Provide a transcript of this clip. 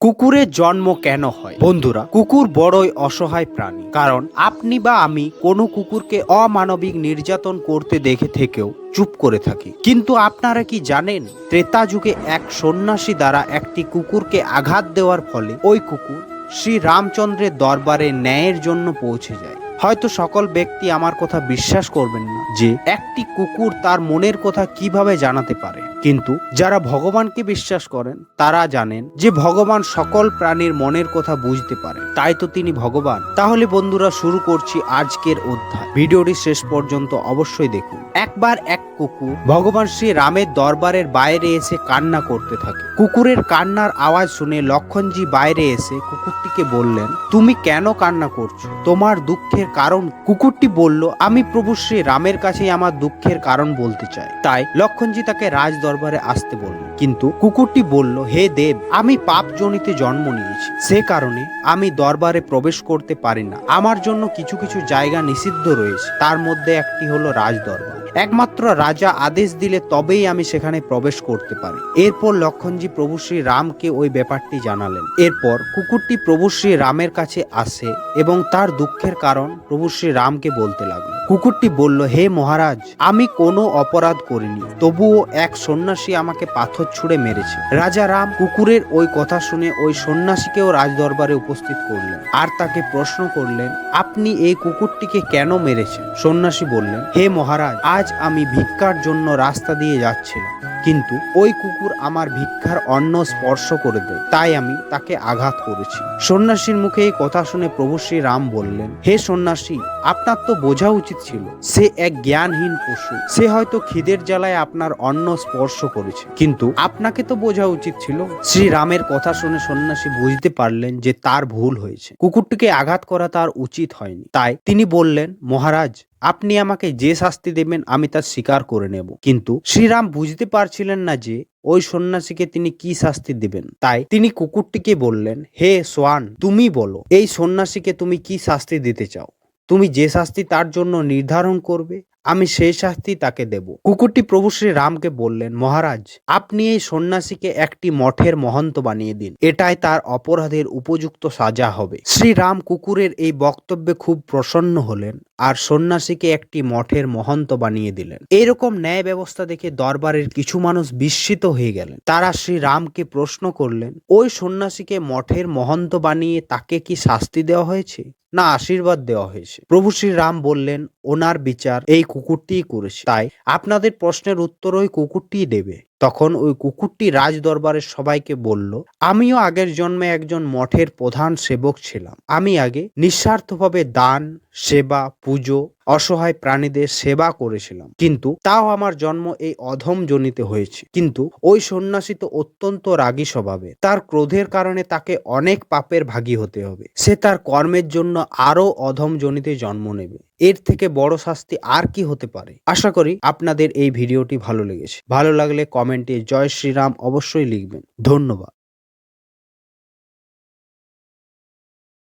কুকুরের জন্ম কেন হয়? বন্ধুরা, কুকুর বড়ই অসহায় প্রাণী। কারণ আপনি বা আমি কোনো কুকুরকে অমানবিক নির্যাতন করতে দেখে থেকেও চুপ করে থাকি। কিন্তু আপনারা কি জানেন, ত্রেতা যুগে এক সন্ন্যাসী দ্বারা একটি কুকুরকে আঘাত দেওয়ার ফলে ওই কুকুর শ্রী রামচন্দ্রের দরবারে ন্যায়ের জন্য পৌঁছে যায়। হয়তো সকল ব্যক্তি আমার কথা বিশ্বাস করবেন না যে একটি কুকুর তার মনের কথা কীভাবে জানাতে পারে। কিন্তু যারা ভগবানকে বিশ্বাস করেন, তারা জানেন যে ভগবান সকল প্রাণীর মনের কথা বুঝতে পারে। তাই তো তিনি ভগবান। তাহলে বন্ধুরা, শুরু করছি আজকের অধ্যায়। ভিডিওটি শেষ পর্যন্ত অবশ্যই দেখুন। একবার এক কুকুর ভগবান শ্রী রামের দরবারের বাইরে এসে কান্না করতে থাকে। কুকুরের কান্নার আওয়াজ শুনে লক্ষণজি বাইরে এসে কুকুরটিকে বললেন, তুমি কেন কান্না করছ? তোমার দুঃখের কারণ কুকুরটি বলল, আমি প্রভু শ্রী রামের কাছেই আমার দুঃখের কারণ বলতে চাই। তাই লক্ষণজি তাকে রাজ দরবারে আসতে বলল। কিন্তু কুকুরটি বলল, হে দেব, আমি পাপ জনিতে জন্ম নিয়েছি। সে কারণে আমি দরবারে প্রবেশ করতে পারি না। আমার জন্য কিছু কিছু জায়গা নিষিদ্ধ রয়েছে। তার মধ্যে একটি হলো রাজ দরবার একমাত্র রাজা আদেশ দিলে তবেই আমি সেখানে প্রবেশ করতে পারি। এরপর লক্ষণজি প্রভু শ্রী রামকে ওই ব্যাপারটি জানালেন। এরপর কুকুরটি প্রভু শ্রী রামের কাছে আসে এবং তার দুঃখের কারণ প্রভু শ্রী রামকে বলতে লাগল। কুকুরটি বলল, হে মহারাজ, আমি কোনো অপরাধ করিনি। তবুও এক সন্ন্যাসী আমাকে পাথর ছুঁড়ে মেরেছে। রাজা রাম কুকুরের ওই কথা শুনে ওই সন্ন্যাসীকেও রাজদরবারে উপস্থিত করলেন আর তাকে প্রশ্ন করলেন, আপনি এই কুকুরটিকে কেন মেরেছেন? সন্ন্যাসী বললেন, হে মহারাজ, আজ আমি ভিক্ষার জন্য রাস্তা দিয়ে যাচ্ছিলাম। কিন্তু ওই কুকুর আমার ভিক্ষার অন্ন স্পর্শ করে দেয়। তাই আমি তাকে আঘাত করেছি। সন্ন্যাসীর মুখে এই কথা শুনে প্রভু শ্রী রাম বললেন, হে সন্ন্যাসী, আপনার তো বোঝা উচিত ছিল, সে এক জ্ঞানহীন পশু। সে হয়তো খিদের জ্বালায় আপনার অন্ন স্পর্শ করেছে। কিন্তু আপনাকে তো বোঝা উচিত ছিল। শ্রী রামের কথা শুনে সন্ন্যাসী বুঝতে পারলেন যে তার ভুল হয়েছে। কুকুরটিকে আঘাত করা তার উচিত হয়নি। তাই তিনি বললেন, মহারাজ আপনি আমাকে যে শাস্তি দেবেন, আমি তার স্বীকার করে নেব। কিন্তু শ্রীরাম বুঝতে পারছিলেন না যে ওই সন্ন্যাসীকে তিনি কি শাস্তি দিবেন। তাই তিনি কুকুরটিকে বললেন, হে সোয়ান, তুমি বলো, এই সন্ন্যাসীকে তুমি কি শাস্তি দিতে চাও? তুমি যে শাস্তি তার জন্য নির্ধারণ করবে, আমি সেই শাস্তি তাকে দেব। কুকুরটি প্রভু শ্রী রামকে বললেন, মহারাজ, আপনি এই সন্ন্যাসীকে একটি মঠের মহন্ত বানিয়ে দিন। এটাই তার অপরাধের উপযুক্ত সাজা হবে। শ্রীরাম কুকুরের এই বক্তব্যে খুব প্রসন্ন হলেন। আর সন্ন্যাসীকে একটি মঠের মহন্ত বানিয়ে দিলেন। এরকম ন্যায় ব্যবস্থা দেখে দরবারের কিছু মানুষ বিস্মিত হয়ে গেলেন। তারা শ্রী রামকে প্রশ্ন করলেন, ওই সন্ন্যাসীকে মঠের মহন্ত বানিয়ে তাকে কি শাস্তি দেওয়া হয়েছে? না, আশীর্বাদ দেওয়া হয়েছে? প্রভু শ্রী রাম বললেন, ওনার বিচার এই কুকুরটিই করেছে। তাই আপনাদের প্রশ্নের উত্তর ওই কুকুরটিই দেবে। তখন ওই কুকুরটি রাজ দরবারের সবাইকে বলল, আমিও আগের জন্মে একজন মঠের প্রধান সেবক ছিলাম। আমি আগে নিঃস্বার্থভাবে দান, সেবা, পুজো অসহায় প্রাণীদের সেবা করেছিলাম। কিন্তু তাও আমার জন্ম এই অধম জনিতে হয়েছে। কিন্তু ওই সন্ন্যাসী তো অত্যন্ত রাগী স্বভাবে তার ক্রোধের কারণে তাকে অনেক পাপের ভাগী হতে হবে। সে তার কর্মের জন্য আরও অধম জনিতে জন্ম নেবে। এর থেকে বড় শাস্তি আর কি হতে পারে? আশা করি আপনাদের এই ভিডিওটি ভালো লেগেছে। ভালো লাগলে কমেন্টে জয় শ্রীরাম অবশ্যই লিখবেন। ধন্যবাদ।